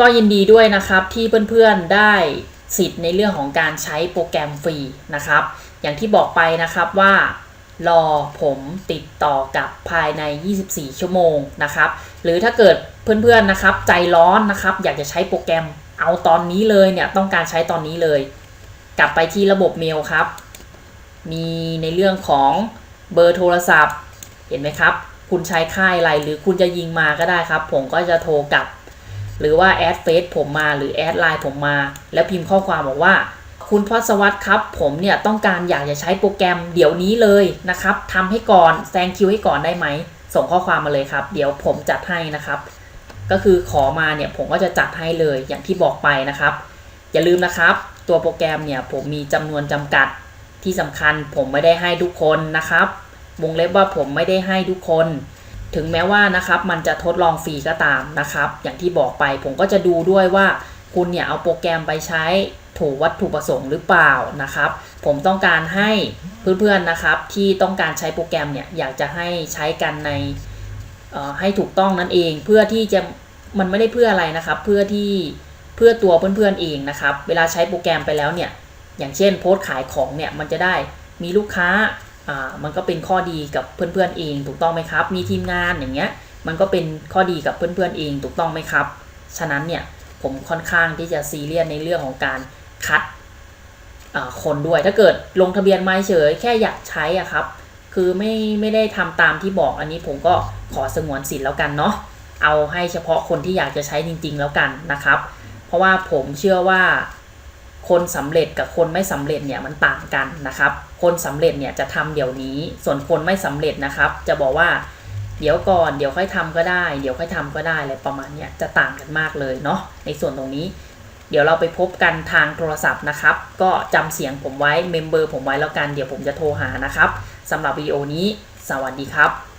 ก็ยินดีด้วยนะครับที่เพื่อนๆได้สิทธิ์ในเรื่องของการใช้โปรแกรมฟรีนะครับ อย่างที่บอกไปนะครับว่ารอผมติดต่อกับภายใน 24 ชั่วโมงนะครับ หรือถ้าเกิดเพื่อนๆนะครับ ใจร้อนนะครับ อยากจะใช้โปรแกรมเอาตอนนี้เลยเนี่ยต้องการใช้ตอนนี้เลย กลับไปที่ระบบเมลครับ มีในเรื่องของเบอร์โทรศัพท์ เห็นไหมครับ คุณใช้ค่ายอะไรหรือคุณจะยิงมาก็ได้ครับ ผมก็จะโทรกลับ หรือว่าแอดเฟซผมมาหรือแอดไลน์ผมมา แล้วพิมพ์ข้อความบอกว่า คุณพศวัตครับ ผมเนี่ยต้องการอยากจะใช้โปรแกรมเดี๋ยวนี้เลยนะครับทำให้ก่อนแซงคิวให้ก่อนได้ไหม ส่งข้อความมาเลยครับ เดี๋ยวผมจัดให้นะครับ ก็คือขอมาเนี่ยผมก็จะจัดให้เลยอย่างที่บอกไปนะครับ อย่าลืมนะครับ ตัวโปรแกรมเนี่ยผมมีจำนวนจำกัดที่สำคัญผมไม่ได้ให้ทุกคนนะครับ วงเล็บว่าผมไม่ได้ให้ทุกคน ถึงแม้ว่านะครับมันจะทดลองฟรีก็ตามนะครับ อย่างที่บอกไปผมก็จะดูด้วยว่าคุณเนี่ยเอาโปรแกรมไปใช้ถูกวัตถุประสงค์หรือเปล่านะครับ ผมต้องการให้เพื่อนๆนะครับที่ต้องการใช้โปรแกรมเนี่ยอยากจะให้ใช้กันในเอ่อให้ถูกต้องนั่นเอง เพื่อที่จะมันไม่ได้เพื่ออะไรนะครับ เพื่อที่เพื่อตัวเพื่อนๆเองนะครับ เวลาใช้โปรแกรมไปแล้วเนี่ยอย่างเช่นโพสต์ขายของเนี่ยมันจะได้มีลูกค้า มันก็เป็นข้อดีกับเพื่อนๆเอง ถูกต้องไหมครับ มีทีมงานอย่างเงี้ย มันก็เป็นข้อดีกับเพื่อนๆเองถูกต้องไหมครับ ฉะนั้นเนี่ยผมค่อนข้างที่จะซีเรียสในเรื่องของการคัดคนด้วย ถ้าเกิดลงทะเบียนมาเฉยแค่อยากใช้อะครับ คือไม่ไม่ได้ทำตามที่บอกอันนี้ผมก็ขอสงวนสิทธิ์แล้วกันเนาะ เอาให้เฉพาะคนที่อยากจะใช้จริง ๆ แล้วกันนะครับ เพราะว่าผมเชื่อว่า คนสำเร็จกับคนไม่สำเร็จเนี่ยมันต่างกันนะครับ คนสำเร็จเนี่ยจะทำเดี๋ยวนี้ ส่วนคนไม่สำเร็จนะครับ จะบอกว่าเดี๋ยวก่อนเดี๋ยวค่อยทำก็ได้ เดี๋ยวค่อยทำก็ได้อะไรประมาณเนี้ยจะต่างกันมากเลยเนาะในส่วนตรงนี้ เดี๋ยวเราไปพบกันทางโทรศัพท์นะครับ ก็จำเสียงผมไว้เมมเบอร์ผมไว้แล้วกันเดี๋ยวผมจะโทรหานะครับสำหรับวิดีโอนี้ สวัสดีครับ